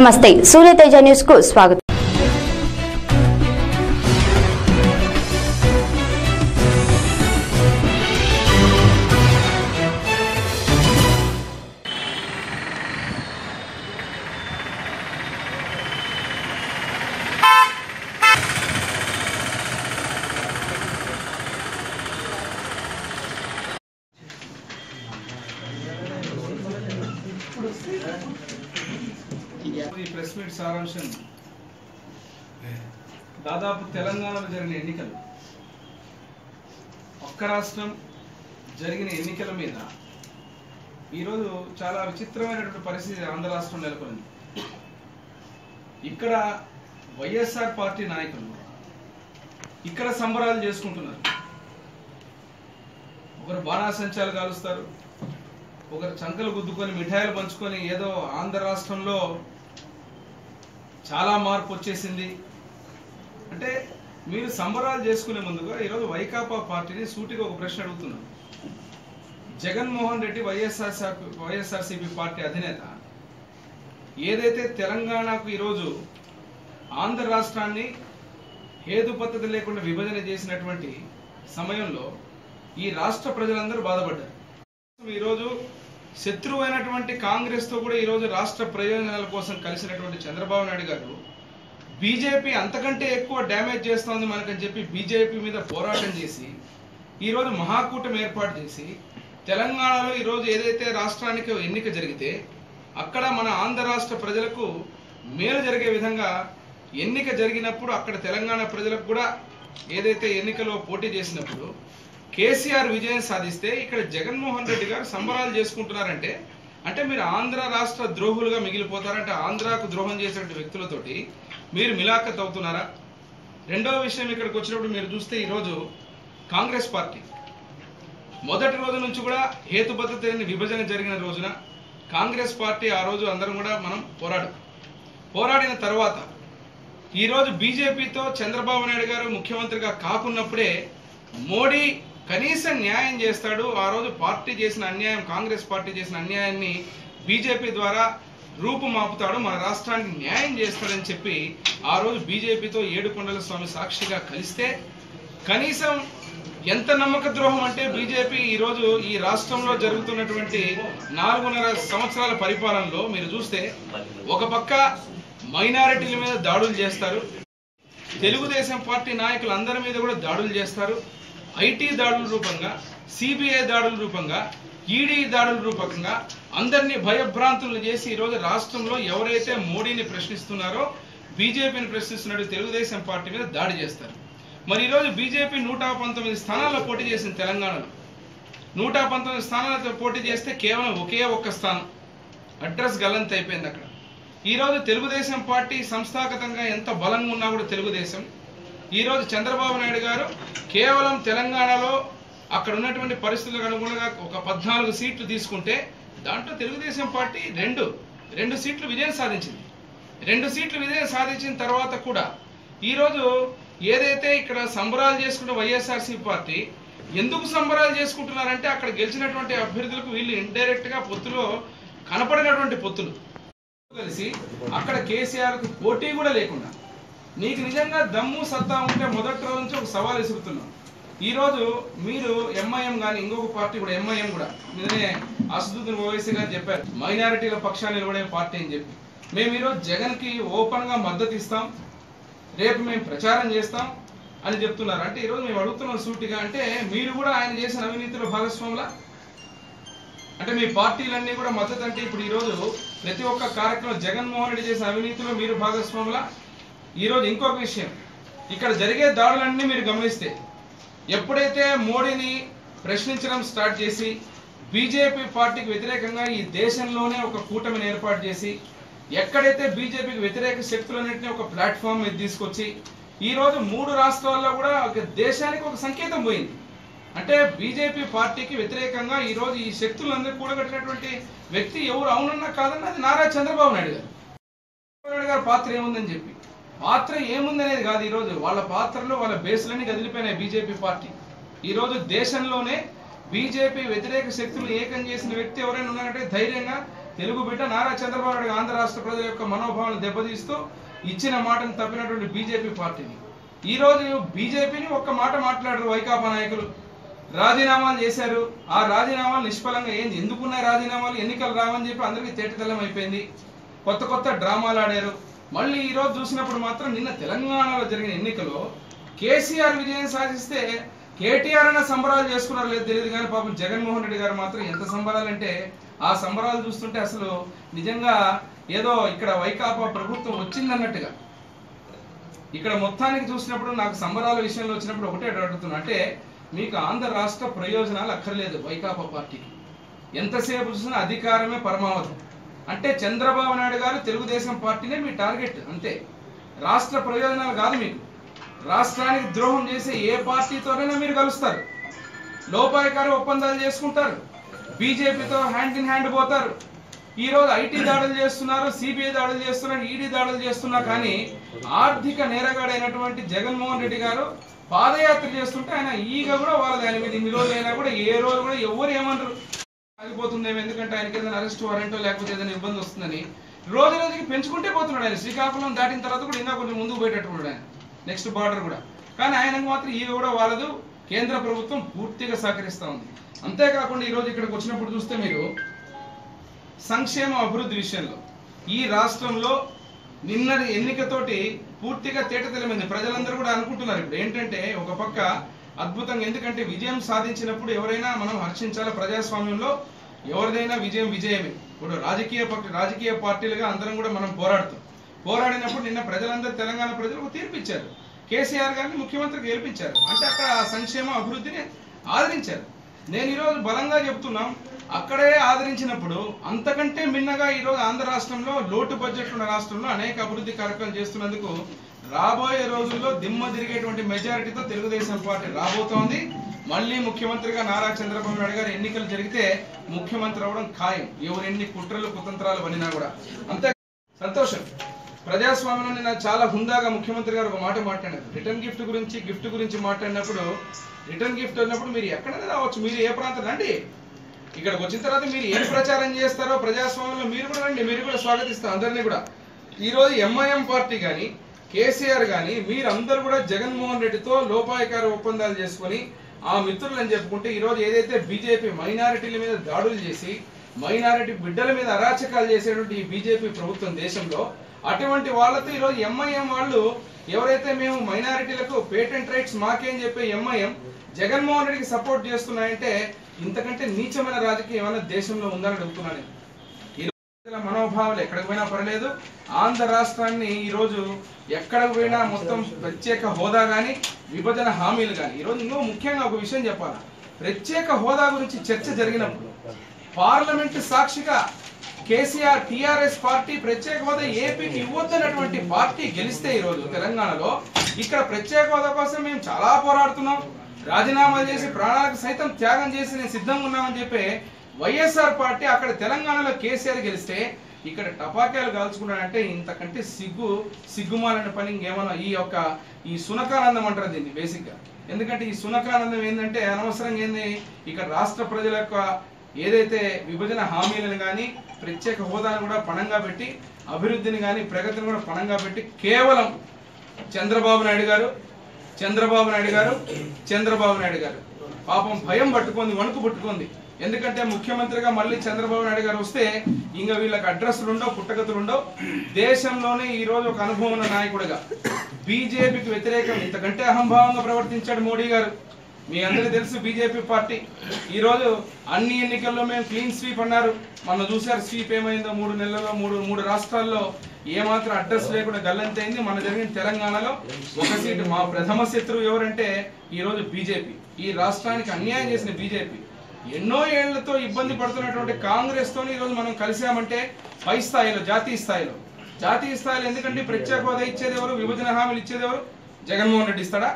నమస్తే సూర్యతేజ న్యూస్ కు స్వాగతం మీట్ సారాంశం దాదాపు తెలంగాణలో జరిగిన ఎన్నికలు. ఒక్క రాష్ట్రం జరిగిన ఎన్నికల మీద ఈరోజు చాలా విచిత్రమైనటువంటి పరిస్థితి ఆంధ్ర రాష్ట్రం నెలకొంది. ఇక్కడ వైఎస్ఆర్ పార్టీ నాయకులు ఇక్కడ సంబరాలు చేసుకుంటున్నారు. ఒకరు బాణాసంచాలు కాలుస్తారు ఒకరు చంకలు గుద్దుకొని మిఠాయిలు పంచుకొని ఏదో ఆంధ్ర రాష్ట్రంలో చాలా మార్పు వచ్చేసింది. అంటే మీరు సంబరాలు చేసుకునే ముందుగా ఈరోజు వైకాపా పార్టీని సూటిగా ఒక ప్రశ్న అడుగుతున్నాను. Jaganmohan Reddy YSR YSRCP party అధినేత. ఏదైతే తెలంగాణకు ఈరోజు ఆంధ్ర రాష్ట్రాన్ని హేతు పద్ధతి లేకుండా విభజన చేసినటువంటి సమయంలో ఈ రాష్ట్ర ప్రజలందరూ బాధపడ్డారు. ఈరోజు శత్రువు అయినటువంటి కాంగ్రెస్ కూడా ఈరోజు రాష్ట్ర ప్రయోజనాల కోసం కలిసినటువంటి చంద్రబాబు నాయుడు గారు బీజేపీ అంతకంటే ఎక్కువ డ్యామేజ్ చేస్తోంది మనకని చెప్పి బీజేపీ మీద పోరాటం చేసి ఈరోజు మహాకూటమి ఏర్పాటు చేసి తెలంగాణలో ఈరోజు ఏదైతే రాష్ట్రానికి ఎన్నిక జరిగితే అక్కడ మన ఆంధ్ర రాష్ట్ర ప్రజలకు మేలు జరిగే విధంగా ఎన్నిక జరిగినప్పుడు అక్కడ తెలంగాణ ప్రజలకు కూడా ఏదైతే ఎన్నికలో పోటీ చేసినప్పుడు కేసీఆర్ విజయం సాధిస్తే ఇక్కడ జగన్మోహన్ రెడ్డి గారు సంబరాలు చేసుకుంటున్నారంటే అంటే మీరు ఆంధ్ర రాష్ట్ర ద్రోహులుగా మిగిలిపోతారంటే ఆంధ్రాకు ద్రోహం చేసినటువంటి వ్యక్తులతోటి మీరు మిలాఖత్ అవుతున్నారా? రెండవ విషయం ఇక్కడికి వచ్చినప్పుడు మీరు చూస్తే ఈరోజు కాంగ్రెస్ పార్టీ. మొదటి రోజు నుంచి కూడా హేతుబద్ధత లేని విభజన జరిగిన రోజున కాంగ్రెస్ పార్టీ ఆ రోజు అందరం కూడా మనం పోరాడు పోరాడిన తర్వాత ఈరోజు బీజేపీతో చంద్రబాబు నాయుడు గారు ముఖ్యమంత్రిగా కాకున్నప్పుడే మోడీ కనీసం న్యాయం చేస్తాడు. ఆ రోజు పార్టీ చేసిన అన్యాయం కాంగ్రెస్ పార్టీ చేసిన అన్యాయాన్ని బీజేపీ ద్వారా రూపుమాపుతాడు. మన రాష్ట్రానికి న్యాయం చేస్తాడని చెప్పి ఆ రోజు బీజేపీతో ఏడుకొండల స్వామి సాక్షిగా కలిస్తే కనీసం ఎంత నమ్మక ద్రోహం అంటే బీజేపీ ఈరోజు ఈ రాష్ట్రంలో జరుగుతున్నటువంటి నాలుగున్నర సంవత్సరాల పరిపాలనలో మీరు చూస్తే ఒక పక్క మైనారిటీల మీద దాడులు చేస్తారు. తెలుగుదేశం పార్టీ నాయకులు అందరి మీద కూడా దాడులు చేస్తారు. ఐటీ దాడుల రూపంగా సిబిఐ దాడుల రూపంగా ఈడీ దాడుల రూపంగా అందరినీ భయభ్రాంతులు చేసి ఈరోజు రాష్ట్రంలో ఎవరైతే మోడీని ప్రశ్నిస్తున్నారో బీజేపీని ప్రశ్నిస్తున్నట్టు తెలుగుదేశం పార్టీ మీద దాడి చేస్తారు. మరి ఈరోజు బీజేపీ నూట పంతొమ్మిది స్థానాల్లో పోటీ చేసింది తెలంగాణలో. నూట పంతొమ్మిది స్థానాలతో పోటీ చేస్తే కేవలం ఒకే ఒక్క స్థానం. అడ్రస్ గల్లంత అయిపోయింది అక్కడ. ఈరోజు తెలుగుదేశం పార్టీ సంస్థాగతంగా ఎంత బలంగా ఉన్నా కూడా తెలుగుదేశం. ఈరోజు చంద్రబాబు నాయుడు గారు కేవలం తెలంగాణలో అక్కడ ఉన్నటువంటి పరిస్థితులకు అనుగుణంగా ఒక పద్నాలుగు సీట్లు తీసుకుంటే దాంట్లో తెలుగుదేశం పార్టీ రెండు రెండు సీట్లు విజయం సాధించింది. రెండు సీట్లు విజయం సాధించిన తర్వాత కూడా ఈరోజు ఏదైతే ఇక్కడ సంబరాలు చేసుకున్న వైఎస్ఆర్సీ పార్టీ ఎందుకు సంబరాలు చేసుకుంటున్నారంటే అక్కడ గెలిచినటువంటి అభ్యర్థులకు వీళ్ళు ఇండైరెక్ట్గా పొత్తులో కనపడినటువంటి పొత్తులు. కలిసి అక్కడ కేసీఆర్కు పోటీ కూడా లేకుండా నీకు నిజంగా దమ్ము సత్తా ఉంటే మొదటి రోజు నుంచి ఒక సవాల్ విసురుతున్నాం ఈరోజు మీరు ఎంఐఎం కానీ ఇంకొక పార్టీ కూడా ఎంఐఎం కూడా మీదనే అసదుద్దీన్ ఓవైసీ గారు చెప్పారు మైనారిటీల పక్షాన్ని నిలబడే పార్టీ అని చెప్పి. మేము ఈరోజు జగన్కి ఓపెన్గా మద్దతు ఇస్తాం రేపు మేము ప్రచారం చేస్తాం అని చెప్తున్నారు. అంటే ఈరోజు మేము అడుగుతున్నాం సూటిగా అంటే మీరు కూడా ఆయన చేసిన అవినీతిలో భాగస్వాములా? అంటే మీ పార్టీలన్నీ కూడా మద్దతు అంటే ఇప్పుడు ఈరోజు ప్రతి ఒక్క కార్యక్రమం జగన్మోహన్ రెడ్డి చేసిన అవినీతిలో మీరు భాగస్వాములా? ఈరోజు ఇంకొక విషయం. ఇక్కడ జరిగే దాడులన్నీ మీరు గమనిస్తే ఎప్పుడైతే మోడీని ప్రశ్నించడం స్టార్ట్ చేసి బీజేపీ పార్టీకి వ్యతిరేకంగా ఈ దేశంలోనే ఒక కూటమిని ఏర్పాటు చేసి ఎక్కడైతే బీజేపీకి వ్యతిరేక శక్తులన్నింటినీ ఒక ప్లాట్ఫామ్ మీద తీసుకొచ్చి ఈ రోజు మూడు రాష్ట్రాల్లో కూడా ఒక దేశానికి ఒక సంకేతం పోయింది. అంటే బీజేపీ పార్టీకి వ్యతిరేకంగా ఈరోజు ఈ శక్తులందరూ కూడగట్టినటువంటి వ్యక్తి ఎవరు? అవునన్నా కాదన్నా అది నారా చంద్రబాబు నాయుడు గారు. చంద్రబాబు నాయుడు గారి పాత్ర ఏముందని చెప్పి. పాత్ర ఏముందనేది కాదు ఈరోజు. వాళ్ళ పాత్రలు వాళ్ళ బేస్లన్నీ కదిలిపోయినాయి బీజేపీ పార్టీ. ఈరోజు దేశంలోనే బీజేపీ వ్యతిరేక శక్తులు ఏకం చేసిన వ్యక్తి ఎవరైనా ఉన్నారంటే ధైర్యంగా తెలుగు బిడ్డ నారా చంద్రబాబు నాయుడు ఆంధ్ర రాష్ట్ర ప్రజల యొక్క మనోభావాలను దెబ్బతీస్తూ ఇచ్చిన మాటను తప్పినటువంటి బీజేపీ పార్టీని. ఈ రోజు బీజేపీని ఒక్క మాట మాట్లాడరు వైకాపా నాయకులు. రాజీనామాలు చేశారు. ఆ రాజీనామాలు నిష్ఫలంగా ఏంది? ఎందుకున్నాయి రాజీనామాలు? ఎన్నికలు రావని చెప్పి అందరికీ తేటతెల్లం అయిపోయింది. కొత్త కొత్త డ్రామాలు ఆడారు. మళ్ళీ ఈరోజు చూసినప్పుడు మాత్రం నిన్న తెలంగాణలో జరిగిన ఎన్నికలో కేసీఆర్ విజయం సాధిస్తే కేటీఆర్ అన్న సంబరాలు చేసుకున్నారో లేదు తెలియదు కానీ పాపం జగన్మోహన్ రెడ్డి గారు మాత్రం ఎంత సంబరాలు అంటే ఆ సంబరాలు చూస్తుంటే అసలు నిజంగా ఏదో ఇక్కడ వైకాపా ప్రభుత్వం వచ్చిందన్నట్టుగా. ఇక్కడ మొత్తానికి చూసినప్పుడు నాకు సంబరాల విషయంలో వచ్చినప్పుడు ఒకటే అడుగుతున్నా. అంటే మీకు ఆంధ్ర రాష్ట్ర ప్రయోజనాలు అక్కర్లేదు వైకాపా పార్టీకి. ఎంతసేపు చూసినా అధికారమే పరమావధి. అంటే చంద్రబాబు నాయుడు గారు తెలుగుదేశం పార్టీనే మీ టార్గెట్ అంతే. రాష్ట్ర ప్రయోజనాలు కాదు మీకు. రాష్ట్రానికి ద్రోహం చేసే ఏ పార్టీతోనైనా మీరు కలుస్తారు లోపాయకారి ఒప్పందాలు చేసుకుంటారు. బీజేపీతో హ్యాండ్ ఇన్ హ్యాండ్ పోతారు. ఈ రోజు ఐటీ దాడులు చేస్తున్నారు సిబిఐ దాడులు చేస్తున్నారు ఈడీ దాడులు చేస్తున్నా కానీ ఆర్థిక నేరగాడైనటువంటి జగన్మోహన్ రెడ్డి గారు పాదయాత్ర చేస్తుంటే ఆయన ఈగ కూడా వాళ్ళ దాని మీద ఇన్ని రోజులు అయినా కూడా ఏ రోజు కూడా ఎవరు ఏమంటారు ఆగిపోతుందేమో ఎందుకంటే ఆయనకి ఏదైనా అరెస్ట్ వారెంటో లేకపోతే ఏదైనా ఇబ్బంది వస్తుందని రోజు రోజుకి పెంచుకుంటే పోతున్నాడు ఆయన. శ్రీకాకుళం దాటిన తర్వాత కూడా ఇంకా కొంచెం ముందుకు పోయేటట్టు ఆయన. నెక్స్ట్ బార్డర్ కూడా. కానీ ఆయనకు మాత్రం ఇవి కూడా వాళ్ళదు. కేంద్ర ప్రభుత్వం పూర్తిగా సహకరిస్తూ ఉంది. అంతేకాకుండా ఈ రోజు ఇక్కడికి వచ్చినప్పుడు చూస్తే మీరు సంక్షేమ అభివృద్ధి విషయంలో ఈ రాష్ట్రంలో నిన్నటి ఎన్నికతోటి పూర్తిగా తేటతెల్లమైంది ప్రజలందరూ కూడా అనుకుంటున్నారు ఇప్పుడు. ఏంటంటే ఒక పక్క అద్భుతంగా. ఎందుకంటే విజయం సాధించినప్పుడు ఎవరైనా మనం హర్షించాలి? ప్రజాస్వామ్యంలో ఎవరిదైనా విజయం విజయమే. ఇప్పుడు రాజకీయ పక్ష రాజకీయ పార్టీలుగా అందరం కూడా మనం పోరాడుతాం. పోరాడినప్పుడు నిన్న ప్రజలందరూ తెలంగాణ ప్రజలకు తీర్పిచ్చారు తీర్పు ఇచ్చారు. కేసీఆర్ గారిని ముఖ్యమంత్రికి గెలిపించారు. అంటే అక్కడ సంక్షేమ అభివృద్ధిని ఆదరించారు. నేను ఈరోజు బలంగా చెప్తున్నాం అక్కడే ఆదరించినప్పుడు అంతకంటే మిన్నగా ఈరోజు ఆంధ్ర రాష్ట్రంలో లోటు బడ్జెట్ ఉన్న రాష్ట్రంలో అనేక అభివృద్ధి కార్యక్రమాలు చేస్తున్నందుకు రాబోయే రోజుల్లో దిమ్మ తిరిగేటువంటి మెజారిటీతో తెలుగుదేశం పార్టీ రాబోతోంది. మళ్ళీ ముఖ్యమంత్రిగా నారా చంద్రబాబు నాయుడు గారు ఎన్నికలు జరిగితే ముఖ్యమంత్రి అవడం ఖాయం. ఎవరెన్ని ఎన్ని కుట్రలు కుతంత్రాలు వనినా కూడా. అంతే. సంతోషం. ప్రజాస్వామ్యంలో నిన్న చాలా హుందాగా ముఖ్యమంత్రి గారు ఒక మాట మాట్లాడారు. రిటర్న్ గిఫ్ట్ గురించి గిఫ్ట్ గురించి మాట్లాడినప్పుడు రిటర్న్ గిఫ్ట్ అన్నప్పుడు మీరు ఎక్కడైనా రావచ్చు. మీరు ఏ ప్రాంతం రండి. ఇక్కడికి వచ్చిన తర్వాత మీరు ఏం ప్రచారం చేస్తారో ప్రజాస్వామ్యంలో మీరు కూడా రండి. మీరు కూడా స్వాగతిస్తాం అందరినీ కూడా. ఈరోజు ఎంఐఎం పార్టీ కానీ కేసీఆర్ కానీ మీరందరూ కూడా జగన్మోహన్ రెడ్డితో లోపాయకార ఒప్పందాలు చేసుకొని ఆ మిత్రులని చెప్పుకుంటే ఈరోజు ఏదైతే బీజేపీ మైనారిటీల మీద దాడులు చేసి మైనారిటీ బిడ్డల మీద అరాచకాలు చేసేటువంటి ఈ బీజేపీ ప్రభుత్వం దేశంలో అటువంటి వాళ్ళతో ఈరోజు ఎంఐఎం వాళ్ళు ఎవరైతే మేము మైనారిటీలకు పేటెంట్ రైట్స్ మాకేం చెప్పే ఎంఐఎం జగన్మోహన్ రెడ్డికి సపోర్ట్ చేస్తున్నాయంటే ఇంతకంటే నీచమైన రాజకీయం ఏమైనా దేశంలో ఉందని అడుగుతున్నాను మనోభావాలు ఎక్కడికి పోయినా పర్లేదు ఆంధ్ర రాష్ట్రాన్ని ఈ రోజు ఎక్కడికి పోయినా మొత్తం ప్రత్యేక హోదా కానీ విభజన హామీలు కానీ ఈ రోజు ఇంకో ముఖ్యంగా ఒక విషయం చెప్పాలి? ప్రత్యేక హోదా గురించి చర్చ జరిగినప్పుడు పార్లమెంట్ సాక్షిగా కేసీఆర్ టిఆర్ఎస్ పార్టీ ప్రత్యేక హోదా ఏపీకి ఇవ్వద్దన్నటువంటి పార్టీ గెలిస్తే ఈ రోజు తెలంగాణలో ఇక్కడ ప్రత్యేక హోదా కోసం మేము చాలా పోరాడుతున్నాం. రాజీనామా చేసి ప్రాణాలకు సైతం త్యాగం చేసి నేను సిద్ధంగా ఉన్నామని చెప్పి వైఎస్ఆర్ పార్టీ అక్కడ తెలంగాణలో కేసీఆర్ గెలిస్తే ఇక్కడ టపాకాయలు కాల్చుకున్నాడంటే ఇంతకంటే సిగ్గు సిగ్గుమాలిన పని ఇంకేమన్నా ఈ యొక్క ఈ సునకానందం అంటారు దీన్ని బేసిక్గా ఎందుకంటే ఈ సునకానందం ఏంటంటే అనవసరంగా ఏంది? ఇక్కడ రాష్ట్ర ప్రజల యొక్క ఏదైతే విభజన హామీలను కానీ ప్రత్యేక హోదాను కూడా పణంగా పెట్టి అభివృద్ధిని కానీ ప్రగతిని కూడా పణంగా పెట్టి కేవలం చంద్రబాబు నాయుడు గారు చంద్రబాబు నాయుడు గారు చంద్రబాబు నాయుడు గారు. పాపం భయం పట్టుకుంది వణుకు పట్టుకుంది. ఎందుకంటే ముఖ్యమంత్రిగా మళ్ళీ చంద్రబాబు నాయుడు గారు వస్తే ఇంకా వీళ్ళకి అడ్రస్లు ఉండవు పుట్టగతులు ఉండవు. దేశంలోనే ఈ రోజు ఒక అనుభవం ఉన్న నాయకుడిగా బీజేపీకి వ్యతిరేకం ఇంతకంటే అహంభావంగా ప్రవర్తించాడు మోడీ గారు. మీ అందరికీ తెలుసు బీజేపీ పార్టీ. ఈరోజు అన్ని ఎన్నికల్లో మేము క్లీన్ స్వీప్ అన్నారు. మొన్న చూసారు స్వీప్ ఏమైందో మూడు నెలల్లో మూడు మూడు రాష్ట్రాల్లో ఏమాత్రం అడ్రస్ లేకుండా గల్లంతైంది మన జరిగిన తెలంగాణలో ఒక సీటు మా ప్రథమ శత్రువు ఎవరంటే ఈరోజు బీజేపీ. ఈ రాష్ట్రానికి అన్యాయం చేసిన బీజేపీ. ఎన్నో ఏళ్ళతో ఇబ్బంది పడుతున్నటువంటి కాంగ్రెస్ తోని ఈ రోజు మనం కలిసామంటే పై స్థాయిలో జాతీయ స్థాయిలో. జాతీయ స్థాయిలో ఎందుకంటే ప్రత్యేక హోదా ఇచ్చేది ఎవరు? విభజన హామీలు ఇచ్చేది ఎవరు? జగన్మోహన్ రెడ్డి ఇస్తాడా?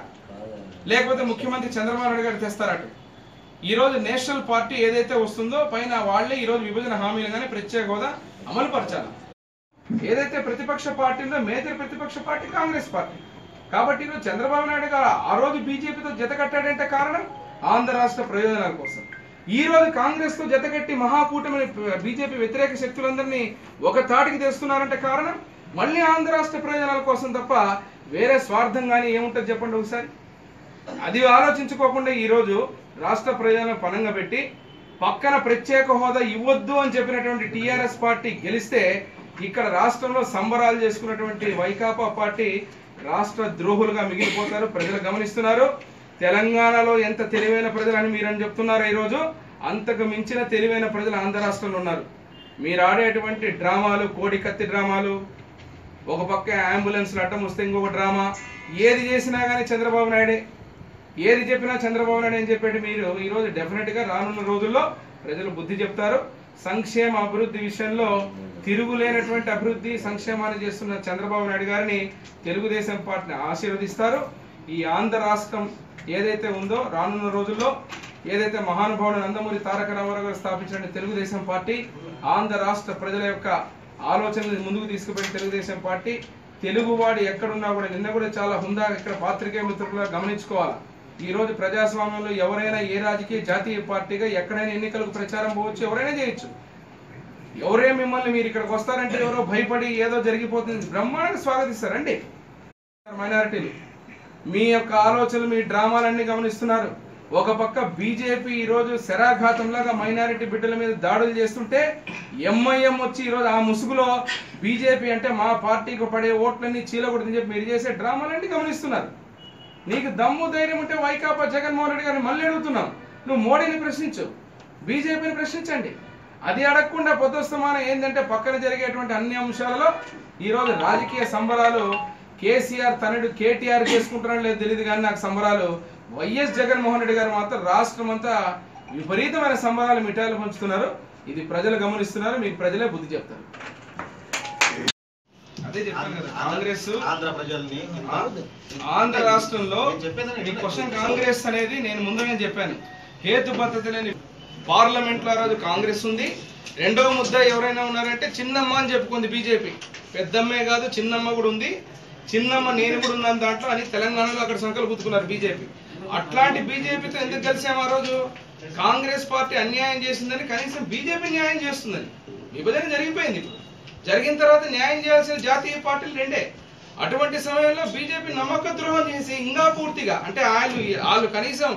లేకపోతే ముఖ్యమంత్రి చంద్రబాబు నాయుడు గారు తెస్తారట ఈ రోజు నేషనల్ పార్టీ ఏదైతే వస్తుందో పైన వాళ్ళే ఈ రోజు విభజన హామీలు కానీ ప్రత్యేక హోదా అమలు పరచాలి. ఏదైతే ప్రతిపక్ష పార్టీలో మేజర్ ప్రతిపక్ష పార్టీ కాంగ్రెస్ పార్టీ. కాబట్టి ఈరోజు చంద్రబాబు నాయుడు గారు ఆ రోజు బీజేపీతో జత కట్టాడంటే కారణం ఆంధ్ర రాష్ట్ర ప్రయోజనాల కోసం. ఈ రోజు కాంగ్రెస్తో జతగట్టి మహాకూటమిని బీజేపీ వ్యతిరేక శక్తులందరినీ ఒక తాటికి తెస్తున్నారంటే కారణం? మళ్ళీ ఆంధ్ర రాష్ట్ర ప్రయోజనాల కోసం తప్ప వేరే స్వార్థం కానీ ఏముంటుంది చెప్పండి ఒకసారి? అది ఆలోచించుకోకుండా ఈరోజు రాష్ట్ర ప్రయోజనం పనంగా పెట్టి పక్కన ప్రత్యేక హోదా ఇవ్వద్దు అని చెప్పినటువంటి టీఆర్ఎస్ పార్టీ గెలిస్తే ఇక్కడ రాష్ట్రంలో సంబరాలు చేసుకున్నటువంటి వైకాపా పార్టీ రాష్ట్ర ద్రోహులుగా మిగిలిపోతారు. ప్రజలు గమనిస్తున్నారు. తెలంగాణలో ఎంత తెలివైన ప్రజలు అని మీరని చెప్తున్నారు ఈరోజు? అంతకు మించిన తెలివైన ప్రజలు ఆంధ్ర రాష్ట్రంలో ఉన్నారు. మీరు ఆడేటువంటి డ్రామాలు కోడి కత్తి డ్రామాలు ఒక పక్క అంబులెన్స్లు అడ్డం వస్తే ఇంకొక డ్రామా ఏది చేసినా కానీ చంద్రబాబు నాయుడే. ఏది చెప్పినా చంద్రబాబు నాయుడు అని చెప్పేటి మీరు ఈరోజు డెఫినెట్గా రానున్న రోజుల్లో ప్రజలు బుద్ధి చెప్తారు. సంక్షేమ అభివృద్ధి విషయంలో తిరుగులేనటువంటి అభివృద్ధి సంక్షేమాన్ని చేస్తున్న చంద్రబాబు నాయుడు గారిని తెలుగుదేశం పార్టీని ఆశీర్వదిస్తారు. ఈ ఆంధ్ర రాష్ట్రం ఏదైతే ఉందో రానున్న రోజుల్లో ఏదైతే మహానుభావుడు నందమూరి తారక రామారావు గారు స్థాపించిన తెలుగుదేశం పార్టీ ఆంధ్ర రాష్ట్ర ప్రజల యొక్క ఆలోచనలు ముందుకు తీసుకుపోయిన తెలుగుదేశం పార్టీ తెలుగువాడు ఎక్కడున్నా కూడా నిన్న కూడా చాలా హుందా ఇక్కడ పాత్రికేయ మిత్రులుగా గమనించుకోవాలి. ఈ రోజు ప్రజాస్వామ్యంలో ఎవరైనా ఏ రాజకీయ జాతీయ పార్టీగా ఎక్కడైనా ఎన్నికలకు ప్రచారం పోవచ్చు ఎవరైనా చేయొచ్చు. ఎవరే మిమ్మల్ని మీరు ఇక్కడికి వస్తారంటే ఎవరో భయపడి ఏదో జరిగిపోతుంది. బ్రహ్మాండంగా స్వాగతిస్తారండి. మైనారిటీలు. మీ యొక్క ఆలోచనలు మీ డ్రామాలన్నీ గమనిస్తున్నారు. ఒక పక్క బీజేపీ ఈరోజు శరాఘాతంలాగా మైనారిటీ బిడ్డల మీద దాడులు చేస్తుంటే ఎంఐఎం వచ్చి ఈరోజు ఆ ముసుగులో బీజేపీ అంటే మా పార్టీకి పడే ఓట్లన్నీ చీలకూడదని చెప్పి మీరు చేసే డ్రామాలన్నీ గమనిస్తున్నారు. నీకు దమ్ము ధైర్యం ఉంటే వైకాపా జగన్మోహన్ రెడ్డి గారిని మళ్ళీ అడుగుతున్నాం. నువ్వు మోడీని ప్రశ్నించు బీజేపీని ప్రశ్నించండి. అది అడగకుండా పొద్దుస్తమానం ఏంటంటే పక్కన జరిగేటువంటి అన్ని అంశాలలో ఈరోజు రాజకీయ సంబరాలు కేసీఆర్ తనడు కేటీఆర్ చేసుకుంటున్నాడు లేదు తెలియదు కానీ నాకు సంబరాలు వైఎస్ జగన్మోహన్ రెడ్డి గారు మాత్రం రాష్ట్రం అంతా విపరీతమైన సంబరాలు మిఠాయిలు పంచుతున్నారు. ఇది ప్రజలు గమనిస్తున్నారు. మీకు ప్రజలే బుద్ధి చెప్తారు. అదే చెప్పాను కదా కాంగ్రెస్ ఆంధ్ర రాష్ట్రంలో ఈ క్వశ్చన్ కాంగ్రెస్ అనేది నేను ముందుగానే చెప్పాను. హేతుబద్ధత లేని పార్లమెంట్లో ఆ రోజు కాంగ్రెస్ ఉంది. రెండవ ముద్ద ఎవరైనా ఉన్నారంటే చిన్నమ్మ అని చెప్పుకుంది బీజేపీ. పెద్దమ్మే కాదు చిన్నమ్మ కూడా ఉంది. చిన్నమ్మ నేను కూడా ఉన్నాను దాంట్లో అని తెలంగాణలో అక్కడ సంకలు గుర్తుకున్నారు బీజేపీ. అట్లాంటి బీజేపీతో ఎందుకు కలిసాము ఆ రోజు? కాంగ్రెస్ పార్టీ అన్యాయం చేసిందని కనీసం బీజేపీ న్యాయం చేస్తుందని. విభజన జరిగిపోయింది జరిగిన తర్వాత న్యాయం చేయాల్సిన జాతీయ పార్టీలు రెండే. అటువంటి సమయంలో బీజేపీ నమ్మక ద్రోహం చేసి ఇంకా పూర్తిగా అంటే వాళ్ళు వాళ్ళు కనీసం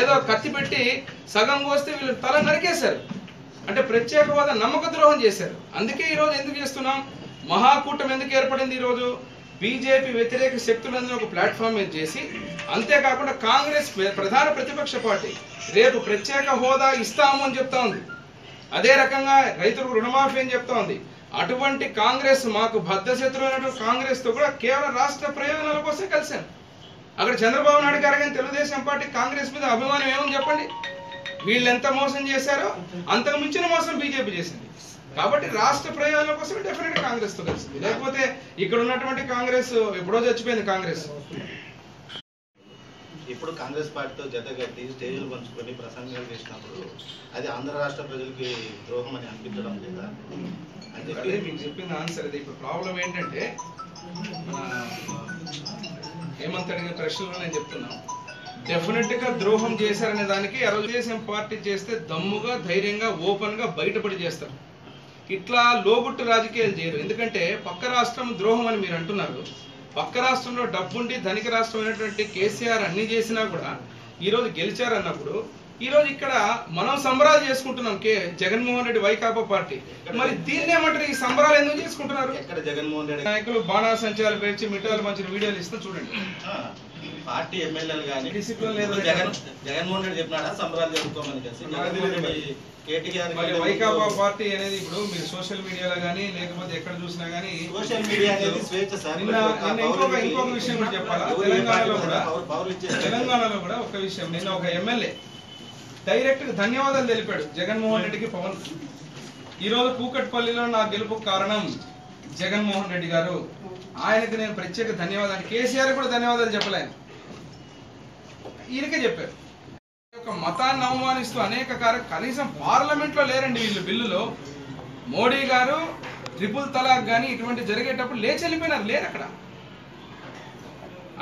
ఏదో కత్తి పెట్టి సగం కోస్తే వీళ్ళు తల నరికేశారు. అంటే ప్రత్యేక హోదా నమ్మక ద్రోహం చేశారు. అందుకే ఈరోజు ఎందుకు చేస్తున్నాం? మహాకూటమి ఎందుకు ఏర్పడింది ఈ రోజు బీజేపీ వ్యతిరేక శక్తులందరూ ఒక ప్లాట్ఫామ్ మీద చేసి అంతేకాకుండా కాంగ్రెస్ ప్రధాన ప్రతిపక్ష పార్టీ రేపు ప్రత్యేక హోదా ఇస్తాము అని చెప్తా ఉంది అదే రకంగా రైతులకు రుణమాఫీ అని చెప్తా ఉంది అటువంటి కాంగ్రెస్ మాకు బద్ధశత్రువైనటువంటి కాంగ్రెస్ కాంగ్రెస్తో కూడా కేవలం రాష్ట్ర ప్రయోజనాల కోసం కలిశాను అక్కడ చంద్రబాబు నాయుడు గారు కానీ తెలుగుదేశం పార్టీ కాంగ్రెస్ మీద అభిమానం ఏమని చెప్పండి? వీళ్ళు ఎంత మోసం చేశారో అంతకు మించిన మోసం బీజేపీ చేసింది. కాబట్టి రాష్ట్ర ప్రయోజనాల కోసం డెఫినెట్ కాంగ్రెస్తో కలిసింది లేకపోతే ఇక్కడ ఉన్నటువంటి కాంగ్రెస్ ఎప్పుడో చచ్చిపోయింది కాంగ్రెస్. ఇప్పుడు కాంగ్రెస్ పార్టీతో జత కట్టి స్టేజ్లు పంచుకొని ప్రసంగాలు చేసినప్పుడు అది ఆంధ్ర రాష్ట్ర ప్రజలకి ద్రోహం అని అనిపించడం లేదా? అని చెప్పి మీకు చెప్పింది ఆన్సర్ అది ఇప్పుడు ప్రాబ్లం ఏంటంటే హేమంత్ అడిగిన ప్రశ్నలో నేను చెప్తున్నాను డెఫినెట్గా ద్రోహం చేశారనే దానికి తెలుగుదేశం పార్టీ చేస్తే దమ్ముగా ధైర్యంగా ఓపెన్గా బయటపడి చేస్తారు. ఇట్లా లోగుట్టు రాజకీయాలు చేయరు. ఎందుకంటే పక్క రాష్ట్రం ద్రోహం అని మీరు అంటున్నారు. పక్క రాష్ట్రంలో డబ్బుండి ధనిక రాష్ట్రం అయినటువంటి కేసీఆర్ అన్ని చేసినా కూడా ఈ రోజు గెలిచారన్నప్పుడు ఈ రోజు ఇక్కడ మనం సంబరాలు చేసుకుంటున్నాం కే జగన్మోహన్ రెడ్డి వైకాపా పార్టీ. మరి దీన్ని ఏమంటారు? ఈ సంబరాలు ఎందుకు చేసుకుంటున్నారు? జగన్మోహన్ రెడ్డి నాయకులు బాణాసంచాలు పేర్చి మిఠాయిలు మంచి వీడియోలు ఇస్తే చూడండి. పార్టీ ఎమ్మెల్యేలు కానీ. జగన్ జగన్మోహన్ రెడ్డి చెప్పినాడా? సంబరాలు జరుపుకోమని కలిసి నాకు జగన్మోహన్ రెడ్డి వైకాపా పార్టీ అనేది ఇప్పుడు మీరు సోషల్ మీడియాలో కానీ లేకపోతే ఎక్కడ చూసినా కానీ సోషల్ మీడియా అనేది స్వేచ్ఛ సార్. నిన్న నిన్న ఇంకొక ఇంకొక విషయం కూడా చెప్పాలా? తెలంగాణలో కూడా తెలంగాణలో కూడా ఒక విషయం. నిన్న ఒక ఎమ్మెల్యే డైరెక్ట్గా ధన్యవాదాలు తెలిపాడు జగన్మోహన్ రెడ్డికి పవన్. ఈ రోజు కూకట్పల్లిలో నా గెలుపు కారణం జగన్మోహన్ రెడ్డి గారు. ఆయనకి నేను ప్రత్యేక ధన్యవాదాలు. కేసీఆర్ కూడా ధన్యవాదాలు చెప్పలేను. ఈయనకే చెప్పారు. యొక్క మతాన్ని అవమానిస్తూ అనేక కార్య కనీసం పార్లమెంట్లో లేరండి వీళ్ళు బిల్లులో. మోడీ గారు ట్రిపుల్ తలాక్ కానీ ఇటువంటి జరిగేటప్పుడు లేచి వెళ్ళిపోయినారు లేరు అక్కడ.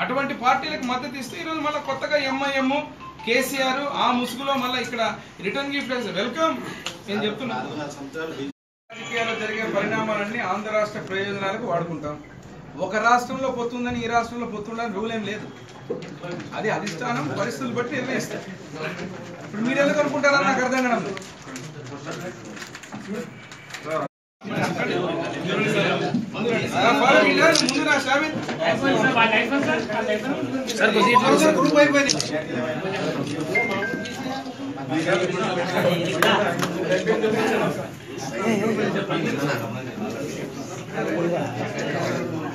అటువంటి పార్టీలకు మద్దతు ఇస్తే ఈరోజు మళ్ళీ కొత్తగా ఎంఐఎం కేసీఆర్ ఆ ముసుగులో మళ్ళీ ఇక్కడ రిటర్న్ గిఫ్ట్ వెల్కమ్. నేను చెప్తున్నా. రాజకీయాల్లో జరిగే పరిణామాలన్నీ ఆంధ్ర రాష్ట్ర ప్రయోజనాలకు వాడుకుంటాం. ఒక రాష్ట్రంలో పొత్తుందని ఈ రాష్ట్రంలో పొత్తుండని రూల్ ఏం లేదు. అది అధిష్టానం పరిస్థితులు బట్టి నిర్ణయిస్తారు. ఇప్పుడు మీరు ఎందుకు అనుకుంటారని నాకు అర్థం. గ్రూప్ అయిపోయింది.